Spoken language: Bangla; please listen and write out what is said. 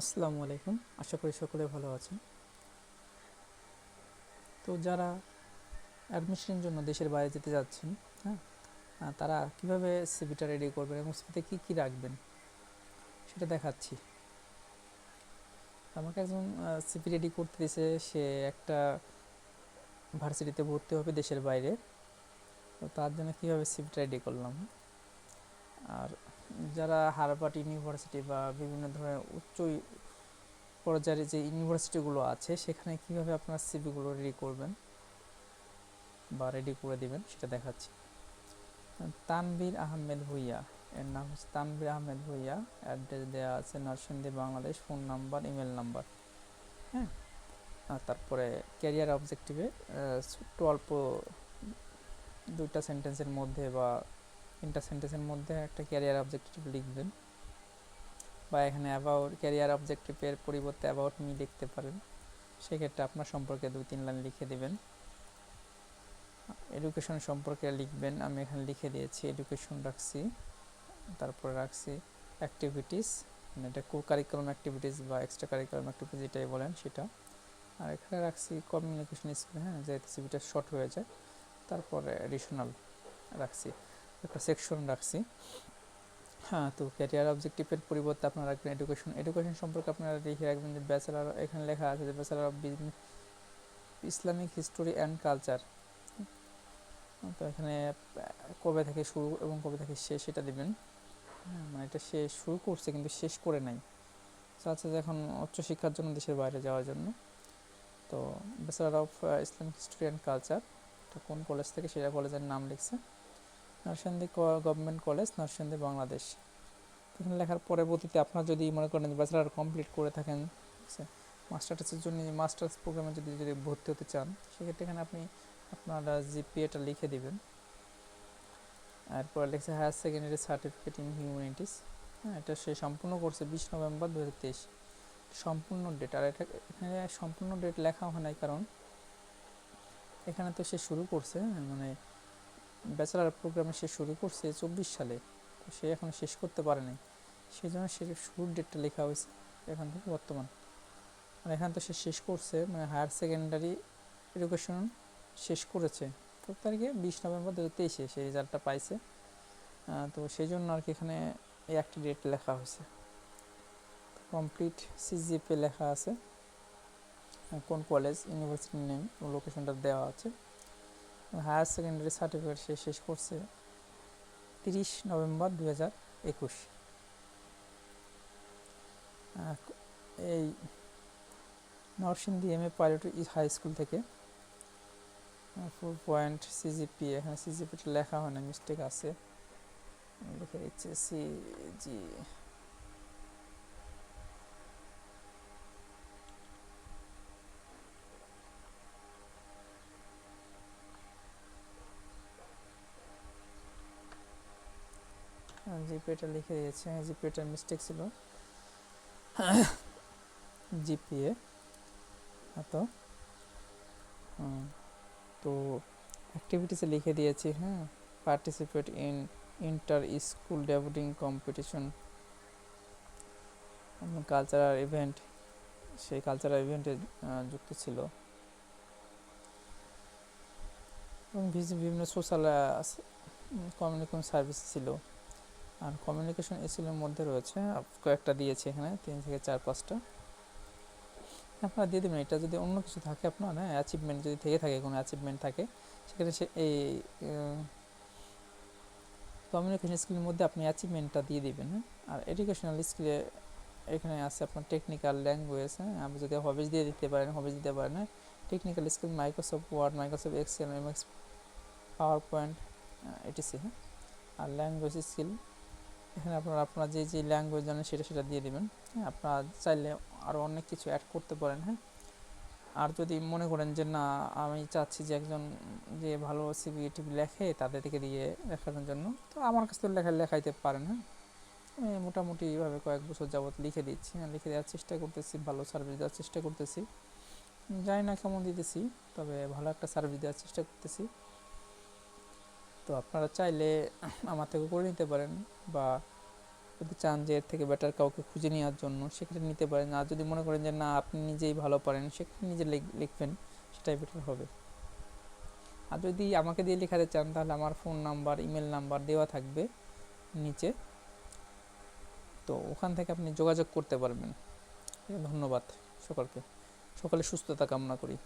আসসালামু আলাইকুম। আশা করি সকলে ভালো আছেন। তো যারা অ্যাডমিশনের জন্য দেশের বাইরে যেতে যাচ্ছেন হ্যাঁ তারা কীভাবে সিভিটা রেডি করবেন এবং সিভিতে কী কী রাখবেন, সেটা দেখাচ্ছি। আমাকে একজন সিভি রেডি করতে দিয়েছে। সে একটা ভার্সিটিতে ভর্তি হবে দেশের বাইরে। তো তার জন্য কীভাবে সিভিটা রেডি করলাম। আর যারা হারবার্ট ইউনিভার্সিটি বা বিভিন্ন ধরনের উচ্চ পর্যায়ের যে ইউনিভার্সিটিগুলো আছে, সেখানে কীভাবে আপনার সিভিগুলো রেডি করবেন বা রেডি করে দিবেন সেটা দেখাচ্ছি। তানভীর আহমেদ ভুইয়া, এর নাম হচ্ছে তানভীর আহমেদ ভুইয়া, অ্যাড্রেস দেওয়া আছে Narsingdi Bangladesh, phone number, email number. হ্যাঁ আর তারপরে ক্যারিয়ার অবজেক্টিভে ছোট্ট অল্প দুইটা সেন্টেন্সের মধ্যে বা তিনটা সেন্টেন্সের মধ্যে একটা ক্যারিয়ার অবজেক্টিভ লিখবেন বা এখানে অ্যাবাউট ক্যারিয়ার অবজেক্টিভের পরিবর্তে অ্যাবাউট মি লিখতে পারেন। সেক্ষেত্রে আপনার সম্পর্কে দুই, তিন লাইন লিখে দেবেন। এডুকেশন সম্পর্কে লিখবেন, আমি এখানে লিখে দিয়েছি এডুকেশন রাখছি, তারপরে রাখছি অ্যাক্টিভিটিস মানে এটা কো কারিকুলাম অ্যাক্টিভিটিস বা এক্সট্রা কারিকুলাম অ্যাক্টিভিটিস যেটাই বলেন সেটা। আর এখানে রাখছি কমিউনিকেশন স্কিল হ্যাঁ যেহেতু সিভিটা শর্ট হয়ে যায়, তারপরে এডিশনাল রাখছি। একটা সেকশন রাখছি। হ্যাঁ তো ক্যারিয়ার অবজেক্টিভের পরিবর্তে আপনারা রাখবেন এডুকেশন এডুকেশন সম্পর্কে আপনারা লিখে রাখবেন যে ব্যাচেলার এখানে লেখা আছে যে bachelor of Islamic history and culture তো এখানে কবে থেকে শুরু এবং কবে থেকে শেষ সেটা দিবেন। হ্যাঁ, মানে এটা সে শুরু করছে কিন্তু শেষ করে নাই। চাচ্ছে যে এখন উচ্চশিক্ষার জন্য দেশের বাইরে যাওয়ার জন্য। তো bachelor of Islamic history and culture তো কোন কলেজ থেকে সেটা কলেজের নাম লিখছে? Narsingdi government college Narsingdi Bangladesh. এখানে লেখার পরবর্তীতে আপনার যদি মনে করেন ব্যাচেলার কমপ্লিট করে থাকেন মাস্টার্সের জন্য মাস্টার্স প্রোগ্রামে যদি যদি ভর্তি হতে চান, সেক্ষেত্রে এখানে আপনি আপনার জিপিএটা লিখে দিবেন। এরপর লিখছে higher secondary certificate in humanities হ্যাঁ এটা সে সম্পূর্ণ করছে বিশ নভেম্বর দু হাজার তেইশ। সম্পূর্ণ ডেট আর এটা এখানে সম্পূর্ণ ডেট লেখা হয় নাই, কারণ এখানে তো সে শুরু করছে মানে ব্যাচেলার প্রোগ্রামে সে শুরু করছে চব্বিশ সালে। তো সে এখন শেষ করতে পারে নাই। সেই জন্য সে শুরুর ডেটটা লেখা হয়েছে এখান থেকে বর্তমান। আর এখান তো সে শেষ করছে মানে হায়ার সেকেন্ডারি এডুকেশন শেষ করেছে। কত তারিখে বিশ নভেম্বর দু তেইশে সে রেজাল্টটা পাইছে। তো সেই জন্য আর কি এখানে এই একটি ডেট লেখা হয়েছে। কমপ্লিট সিজিপি লেখা আছে। কোন কলেজ, ইউনিভার্সিটির নেম লোকেশনটা দেওয়া আছে। হায়ার সেকেন্ডারি সার্টিফিকেট সে শেষ করছে তিরিশ নভেম্বর দু হাজার একুশ এই Narsingdi M A pilot high school থেকে ফোর পয়েন্ট সিজিপি এখানে সিজিপিটা লেখা হয় না মিস্টেক আছে। লিখে দিচ্ছি সিজি জিপিএটা লিখে দিয়েছে জিপিএটা মিস্টেক ছিল। জিপিএ তো তো অ্যাক্টিভিটিসে লিখে দিয়েছি হ্যাঁ। Participate in inter school developing competition cultural event সেই কালচারাল ইভেন্টে যুক্ত ছিল। এবং বিভিন্ন সোশ্যাল কমিউনিকেশন সার্ভিস ছিল। আর কমিউনিকেশন এসিলের মধ্যে রয়েছে কয়েকটা দিয়েছে এখানে, তিন থেকে চার পাঁচটা। আপনারা দিয়ে দেবেন, এটা যদি অন্য কিছু থাকে আপনার হ্যাঁ অ্যাচিভমেন্ট যদি থেকে থাকে, কোনো অ্যাচিভমেন্ট থাকে, সেক্ষেত্রে সে এই কমিউনিকেশন স্কিলের মধ্যে আপনি অ্যাচিভমেন্টটা দিয়ে দিবেন হ্যাঁ। আর এডুকেশনাল স্কিলে এখানে আছে আপনার টেকনিক্যাল ল্যাঙ্গুয়েজ হ্যাঁ আপনি যদি হবিজ দিয়ে দিতে পারেন হবিজ দিতে পারেন technical skill Microsoft Word Microsoft Excel MX PowerPoint etc হ্যাঁ। আর ল্যাঙ্গুয়েজ স্কিল এখানে আপনারা আপনারা যে যে ল্যাঙ্গুয়েজ জানেন সেটা সেটা দিয়ে দেবেন। হ্যাঁ আপনারা চাইলে আরও অনেক কিছু অ্যাড করতে পারেন হ্যাঁ। আর যদি মনে করেন যে, না, আমি চাচ্ছি যে একজন যে ভালো সিভি টিভি লেখে তাদেরকে দিয়ে লেখানোর জন্য, তো আমার কাছ থেকে লেখা, লেখাইতে পারেন হ্যাঁ। আমি মোটামুটি এইভাবে কয়েক বছর যাবৎ লিখে দিচ্ছি হ্যাঁ লিখে দেওয়ার চেষ্টা করতেছি, ভালো সার্ভিস দেওয়ার চেষ্টা করতেছি। জানি না কেমন দিতেছি, তবে ভালো একটা সার্ভিস দেওয়ার চেষ্টা করতেছি। তো আপনারা চাইলে আমার থেকে করে নিতে পারেন বা যদি চান যে এর থেকে বেটার কাউকে খুঁজে নেওয়ার জন্য, সেক্ষেত্রে নিতে পারেন। আর যদি মনে করেন যে না, আপনি নিজেই ভালো পারেন, সেক্ষেত্রে নিজে লিখ- লিখবেন, সেটাই বেটার হবে। আর যদি আমাকে দিয়ে লেখাতে চান, তাহলে আমার ফোন নাম্বার ইমেল নাম্বার দেওয়া থাকবে নিচে। তো ওখান থেকে আপনি যোগাযোগ করতে পারবেন। ধন্যবাদ সকলকে। সকলে সুস্থতা কামনা করি।